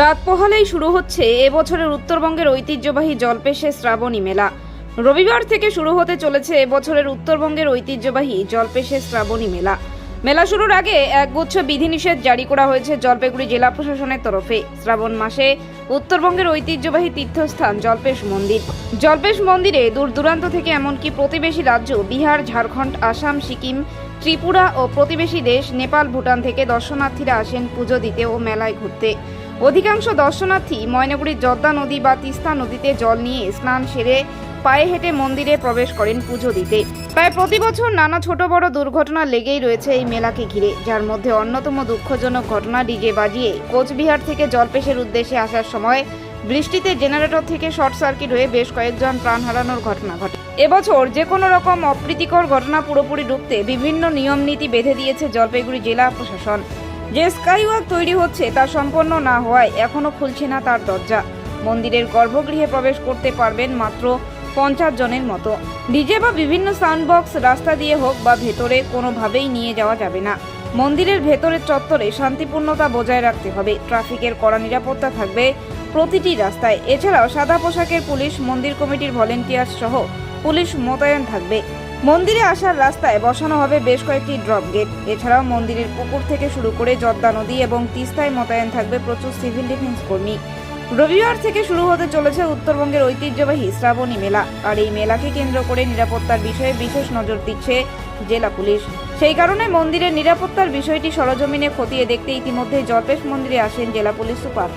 রাত পোহালেই শুরু হচ্ছে এবছরের উত্তরবঙ্গের ঐতিহ্যবাহী জলপেশে শ্রাবণী মেলা। রবিবার থেকে শুরু হতে চলেছে এবছরের উত্তরবঙ্গের ঐতিহ্যবাহী জলপেশে শ্রাবণী মেলা। মেলা শুরুর আগে একগুচ্ছ বিধিনিষেধ জারি করা হয়েছে জলপাইগুড়ি জেলা প্রশাসনের তরফে। শ্রাবণ মাসে উত্তরবঙ্গের ঐতিহ্যবাহী তীর্থস্থান জলপেশ মন্দির। জলপেশ মন্দিরে দূর দূরান্ত থেকে এমনকি প্রতিবেশী রাজ্য বিহার, ঝাড়খণ্ড, আসাম, সিকিম, ত্রিপুরা ও প্রতিবেশী দেশ, নেপাল, ভুটান থেকে দর্শনার্থীরা আসেন পুজো দিতে ও মেলায় ঘুরতে। অধিকাংশ দর্শনার্থী ময়নাগুড়ির জর্দা নদী বা তিস্তা নদীতে জল নিয়ে স্নান সেরে পায়ে হেঁটে মন্দিরে প্রবেশ করেন পুজো দিতে। প্রায় প্রতি বছর নানা ছোট বড় দুর্ঘটনা লেগেই রয়েছে এই মেলাকে ঘিরে, যার মধ্যে অন্যতম দুঃখজনক ঘটনা ডিজে বাজিয়ে কোচবিহার থেকে জলপেশের উদ্দেশ্যে আসার সময় বৃষ্টিতে জেনারেটর থেকে শর্ট সার্কিট হয়ে বেশ কয়েকজন প্রাণ হারানোর ঘটনা ঘটে। এবছর যে কোনো রকম অপ্রীতিকর ঘটনা পুরোপুরি রুখতে বিভিন্ন নিয়ম নীতি বেঁধে দিয়েছে জলপাইগুড়ি জেলা প্রশাসন। যে স্কাইওয়াক তৈরি হচ্ছে তা সম্পন্ন না হওয়ায় এখনও খুলছে না তার দরজা। মন্দিরের গর্ভগৃহে প্রবেশ করতে পারবেন মাত্র পঞ্চাশ জনের মতো। ডিজে বা বিভিন্ন সাউন্ড বক্স রাস্তা দিয়ে হোক বা ভেতরে কোনোভাবেই নিয়ে যাওয়া যাবে না। মন্দিরের ভেতরের চত্বরে শান্তিপূর্ণতা বজায় রাখতে হবে। ট্রাফিকের কড়া নিরাপত্তা থাকবে প্রতিটি রাস্তায়। এছাড়াও সাদা পোশাকের পুলিশ, মন্দির কমিটির ভলেন্টিয়ার সহ পুলিশ মোতায়েন থাকবে। মন্দিরে আসার রাস্তায় বসানো হবে বেশ কয়েকটি ড্রপ গেট। এছাড়াও মন্দিরের পুকুর থেকে শুরু করে জর্দা নদী এবং তিস্তায় মোতায়েন থাকবে প্রচুর সিভিল ডিফেন্স কর্মী। রবিবার থেকে শুরু হতে চলেছে উত্তরবঙ্গের ঐতিহ্যবাহী শ্রাবণী মেলা। আর এই মেলাকে কেন্দ্র করে নিরাপত্তার বিষয়ে বিশেষ নজর দিচ্ছে জেলা পুলিশ। সেই কারণে মন্দিরের নিরাপত্তার বিষয়টি সরজমিনে খতিয়ে দেখতে ইতিমধ্যে জলপেশ মন্দিরে আসেন জেলা পুলিশ সুপার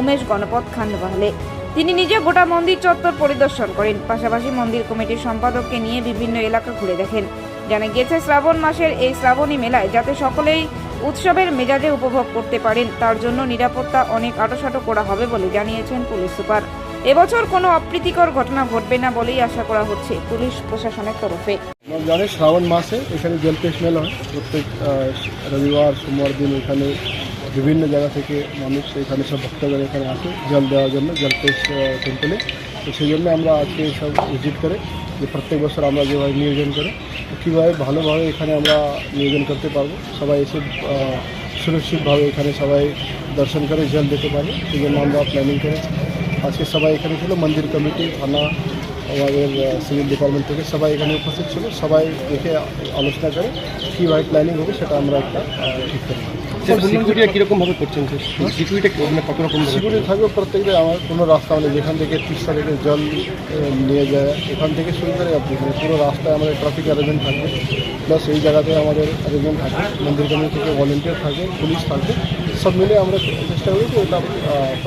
উমেশ গণপত খান্ডবাহলে। তিনি নিজে গোটা মন্দির চত্বর পরিদর্শন করেন। পাশাপাশি মন্দির কমিটির সম্পাদককে নিয়ে বিভিন্ন এলাকা ঘুরে দেখেন। জানা গেছে শ্রাবণ মাসের এই শ্রাবণী মেলায় যাতে সকলেই উৎসবের মেজাজে উপভোগ করতে পারেন, তার জন্য নিরাপত্তা অনেক আটোসাটো করা হবে বলে জানিয়েছেন পুলিশ সুপার। এবছর কোনো অপ্রীতিকর ঘটনা ঘটবে না বলেই আশা করা হচ্ছে পুলিশ প্রশাসনের তরফে। জানেন শ্রাবণ মাসে এখানে জলপেশ মেলা হয়। প্রত্যেক রবিবার, সোমবার দিন এখানে বিভিন্ন জায়গা থেকে মানুষ এখানে সব ভক্তগণ এখানে আসে জল দেওয়ার জন্য জলপেশ টেম্পলে তো সেই জন্য আমরা আজকে সব ভিজিট করে যে প্রত্যেক বছর আমরা যেভাবে নিয়োজন করে তো কীভাবে ভালোভাবে এখানে আমরা নিয়োজন করতে পারব সবাই এসে আহ, সুরক্ষিতভাবে এখানে সবাই দর্শন করে জল দিতে পারে সেই জন্য আমরা প্ল্যানিং করেছি আজকে সবাই এখানে ছিল মন্দির কমিটি থানা আমাদের সিভিল ডিপার্টমেন্ট থেকে সবাই এখানে উপস্থিত ছিল সবাই দেখে আলোচনা করে কীভাবে প্ল্যানিং হবে সেটা আমরা একটা আহ, ঠিক করি সিকিউরিটি করছেন? সিকিউরিটি মানে কত রকম সিকিউরিটি থাকবে প্রত্যেকটা আমার কোনো রাস্তা মানে যেখান থেকে তিস্তা থেকে জল নিয়ে যায় এখান থেকে শুরু করে আপনি মানে পুরো রাস্তায় আমাদের ট্রাফিক অ্যারেঞ্জমেন্ট থাকবে। প্লাস এই জায়গাতে আমাদের অ্যারেঞ্জমেন্ট থাকবে মন্দির কমিটি থেকে ভলেন্টিয়ার থাকবে পুলিশ থাকবে সব মিলে আমরা চেষ্টা করি যে আহ,